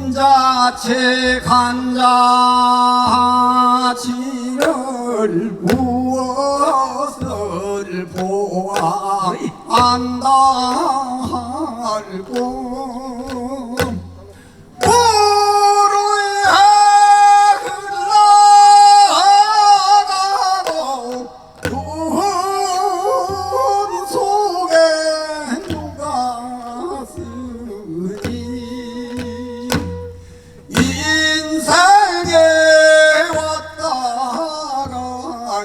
혼자채 간자지를 무엇을 보아 안다.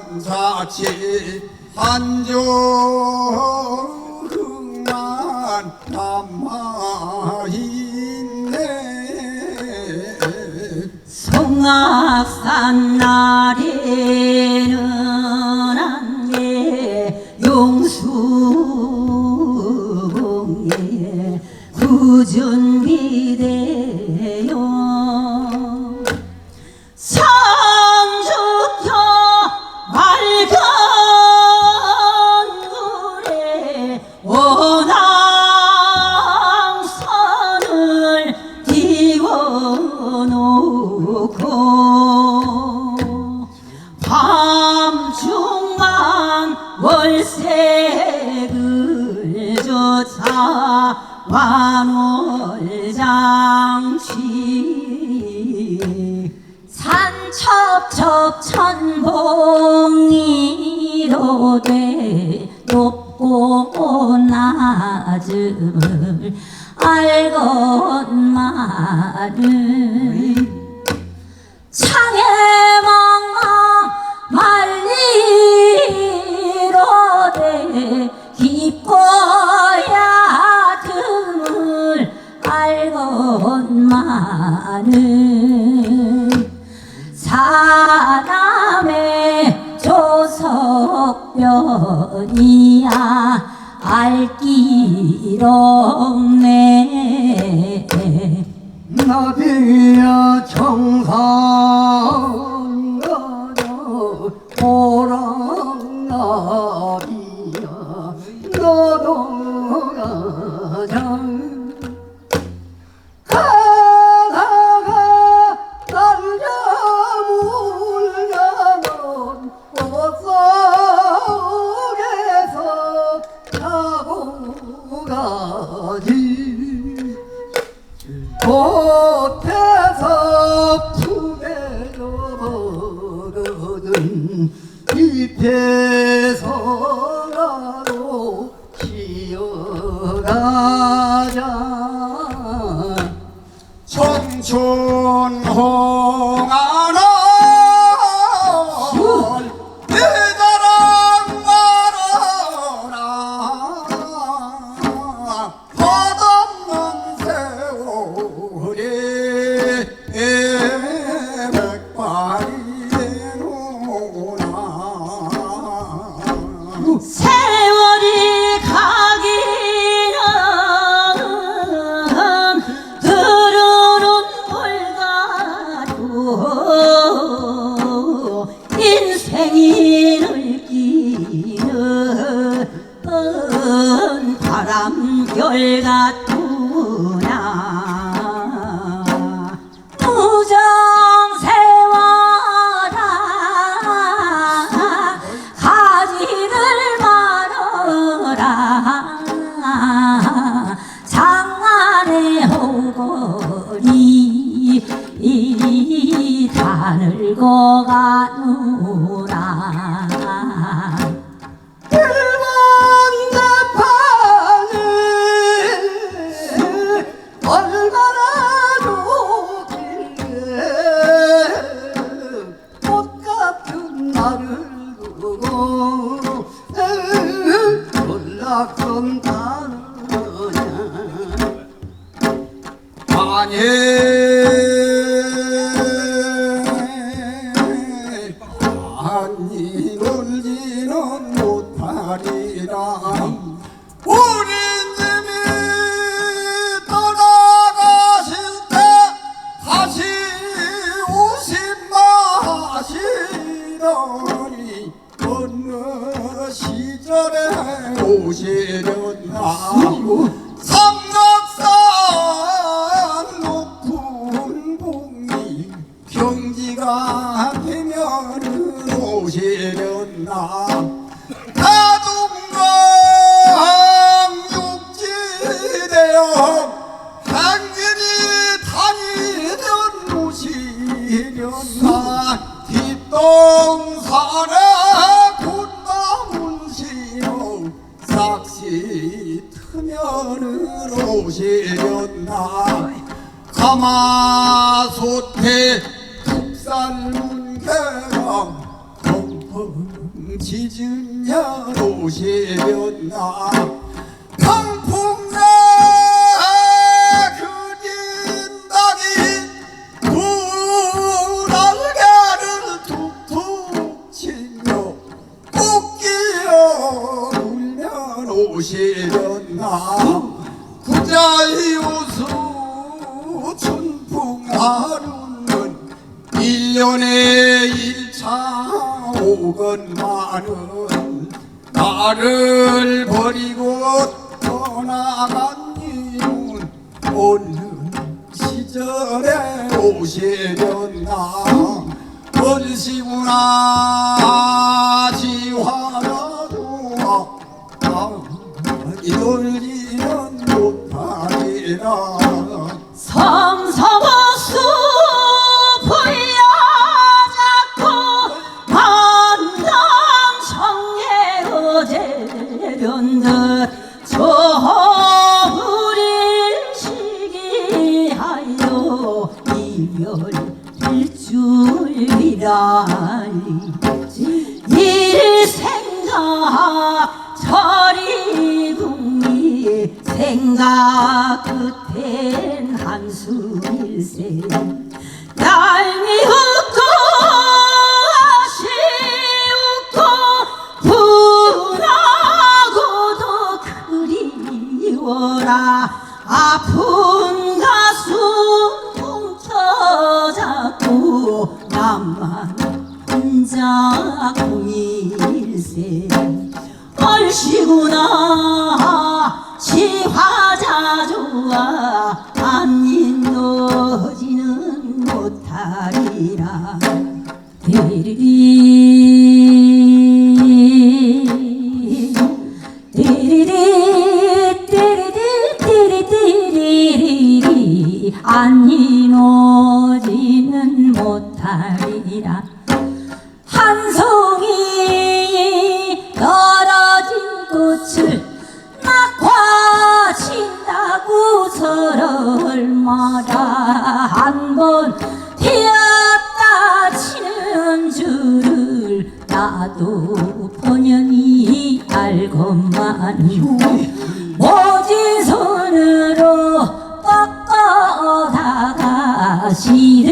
삼사치 한정만 남아있네. 송악산 날에는 안개 용수봉에 구준비대요 어 놓고 밤중만 월세를 쫓아 완월장치 산첩첩 천벌 이뻐야 금을 알건만은 사람의 조석변이야 알길 없네. 나비야 청사. গান 인생이를 끼는 바람결 같아 시절에 오시려나 삼각산 높은 봉이 경지가 되면 오시려나 다둥강 육지대여 당신이 다니던 오시려나 뒷동산에 트면은 오시렸나? 가마솥에 툭살문 개랑 펑펑 짖은 년 오시렸나 오시렸나? 구자이 우수 춘풍 하루는 일년에 일차 오건만은 나를 버리고 떠나간 이는 오는 시절에 오시렸나? 벌시구나 일 생각 저리 궁리 생각 끝엔 한숨일세. 얄미웃고 아쉬웠고 분하고도 그리워라 띠리리 본연이 알건만은 모진 손으로 꺾어다가 시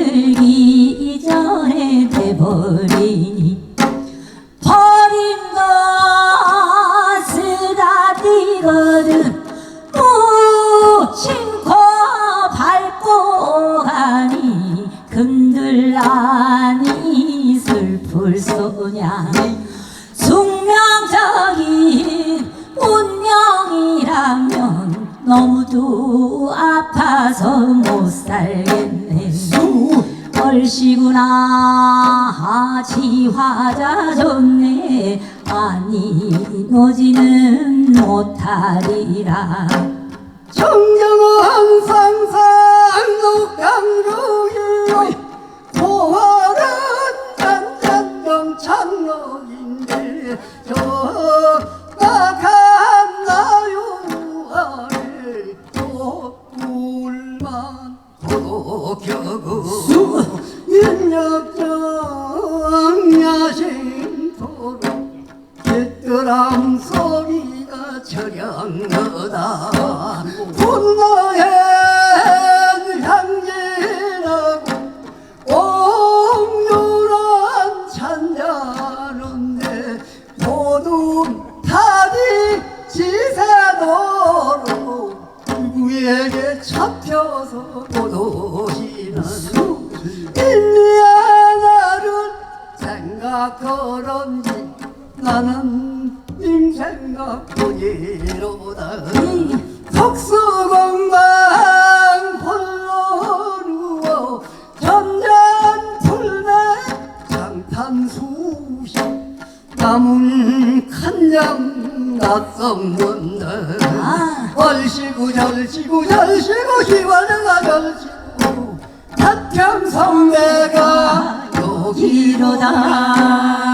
얼씨구나 지화자 좋네. 아니 노지는 못하리라. 정정한 상상 녹강루이 고화는 잔잔경 찬록인데 저 분노의 향기라고 옹졸한 찬자는데 모두 다리 지새도록 누구에게 잡혀서 도도시는 일리야 나를 생각하런지 나는 님 생각 뿐이로다 석수공방 홀로 누워 점점 풀매 장탄수시 남은 간장 낯섰는데 아. 얼씨구 절씨구 절씨구 희화가 절씨구. 태평성대가 길로다